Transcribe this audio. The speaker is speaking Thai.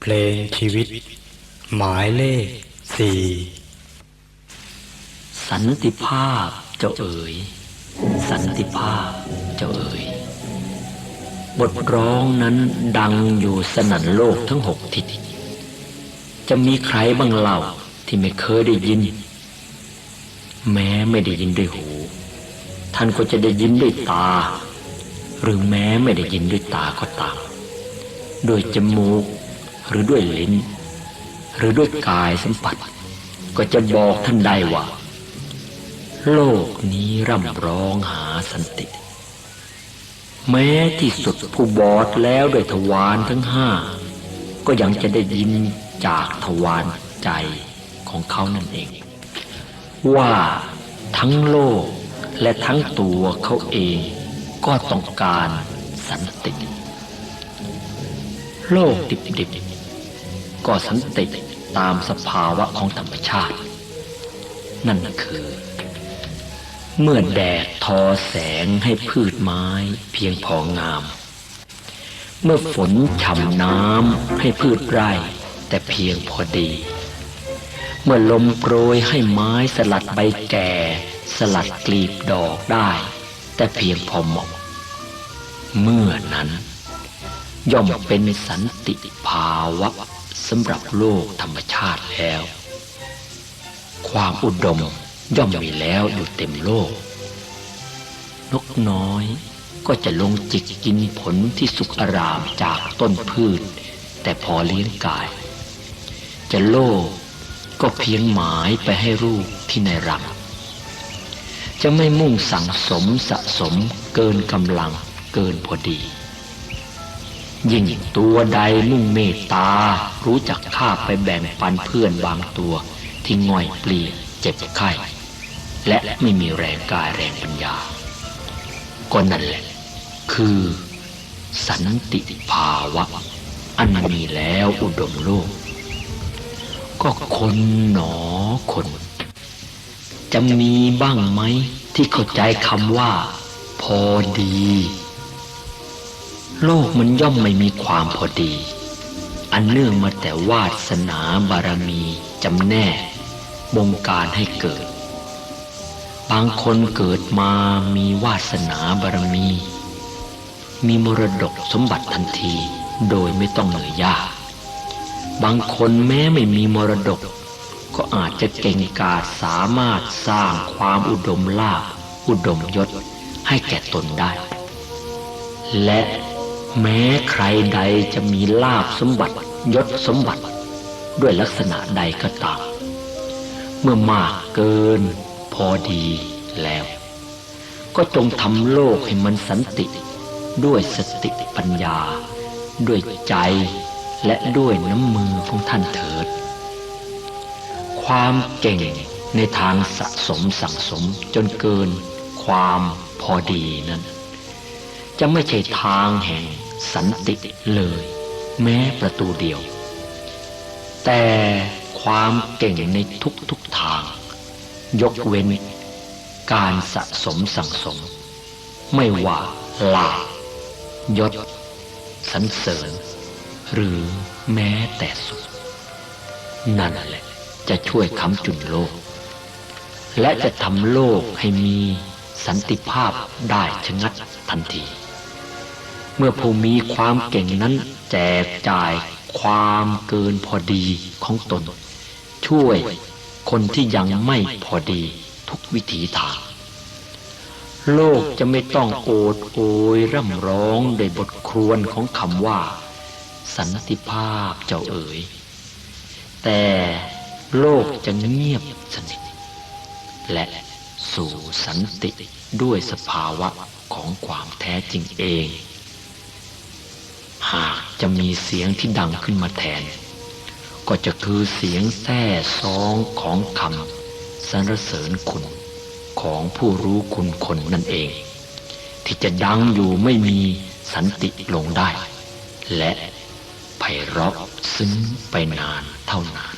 เพลงชีวิต หมายเลขสี่สันติภาพเจ้าเอ๋ย สันติภาพเจ้าเอ๋ย บทร้องนั้นดังอยู่สนั่นโลกทั้งหกทิศจะมีใครบ้างเล่าที่ไม่เคยได้ยิน แม้ไม่ได้ยินด้วยหู ท่านก็จะได้ยินด้วยตา หรือแม้ไม่ได้ยินด้วยตาก็ตามด้วยจมูก หรือด้วยลิ้น หรือด้วยกายสัมผัส ก็จะบอกท่านได้ว่า โลกนี้ร่ำร้องหาสันติ แม้ที่สุดผู้บอดแล้วด้วยทวารทั้งห้า ก็ยังจะได้ยินจากทวารใจของเขานั่นเอง ว่าทั้งโลกและทั้งตัวเขาเองก็ต้องการสันติโลกดิบๆ ก็สันติตามสภาวะของธรรมชาติ นั่นคือ เมื่อแดดทอแสงให้พืชไม้เพียงพองาม เมื่อฝนฉ่ำน้ำให้พืชไร่ แต่เพียงพอดี เมื่อลมโปรยให้ไม้สลัดใบแก่ สลัดกลีบดอกได้ แต่เพียงพอเหมาะเมื่อนั้น ย่อมเป็นสันติภาวะ สำหรับโลกธรรมชาติแล้ว ความอุดมย่อมมีแล้วอยู่เต็มโลก นกน้อยก็จะลงจิกกินผลที่สุกอารามจากต้นพืช แต่พอเลี้ยงกาย จะโลภก็เพียงหมายไปให้รูปที่ในรังจะไม่มุ่งสั่งสมสะสมเกินกำลังเกินพอดี ยิ่งตัวใดมุ่งเมตตา รู้จักค่าไปแบ่งปันเพื่อนบางตัว ที่ง่อยเปลี่ยเจ็บไข้และไม่มีแรงกายแรงปัญญา ก็นั่นแหละ คือ สันติภาวะ อันมีแล้วอุดมโลก ก็คนหนอคน จะมีบ้างไหมที่เข้าใจคำว่า พอดี โลกมันย่อมไม่มีความพอดี อันเนื่องมาแต่วาสนาบารมีจำแนกบงการให้เกิด บางคนเกิดมามีวาสนาบารมี มีมรดกสมบัติทันทีโดยไม่ต้องเหนื่อยยาก บางคนแม้ไม่มีมรดก ก็อาจจะเก่งกาจสามารถสร้างความอุดมลาภอุดมยศให้แก่ตนได้ และ แม้ใครใดจะมีลาภสมบัติยศสมบัติ ด้วยลักษณะใดก็ตาม เมื่อมากเกินพอดีแล้ว ก็จงทำโลกให้มันสันติ ด้วยสติปัญญา ด้วยใจและด้วยน้ำมือของท่านเถิด ความเก่งในทางสะสมสั่งสมจนเกินความพอดีนั้น จะไม่ใช่ทางแห่งสันติเลย แม้ประตูเดียว แต่ความเก่งในทุกๆทาง ยกเว้น การสะสมสั่งสม ไม่ว่าลาภยศสรรเสริญ หรือแม้แต่สุข นั่นแหละจะช่วยค้ำจุนโลก และจะทำโลกให้มีสันติภาพได้ชะงัดทันที เมื่อผู้มีความเก่งนั้นแจกจ่ายความเกินพอดีของตน ช่วยคนที่ยังไม่พอดีทุกวิถีทาง โลกจะไม่ต้องโอดโอยร่ำร้องโดยบทครวนของคำว่า สันติภาพเจ้าเอ๋ยแต่โลกจะเงียบสนิทและสู่สันติด้วยสภาวะของความแท้จริงเอง จะมีเสียงที่ดังขึ้นมาแทน ก็จะคือเสียงแท้ซองของคำสรรเสริญคุณของผู้รู้คุณคนนั่นเอง ที่จะดังอยู่ไม่มีสันติลงได้ และไพเราะซึ้งไปนานเท่านาน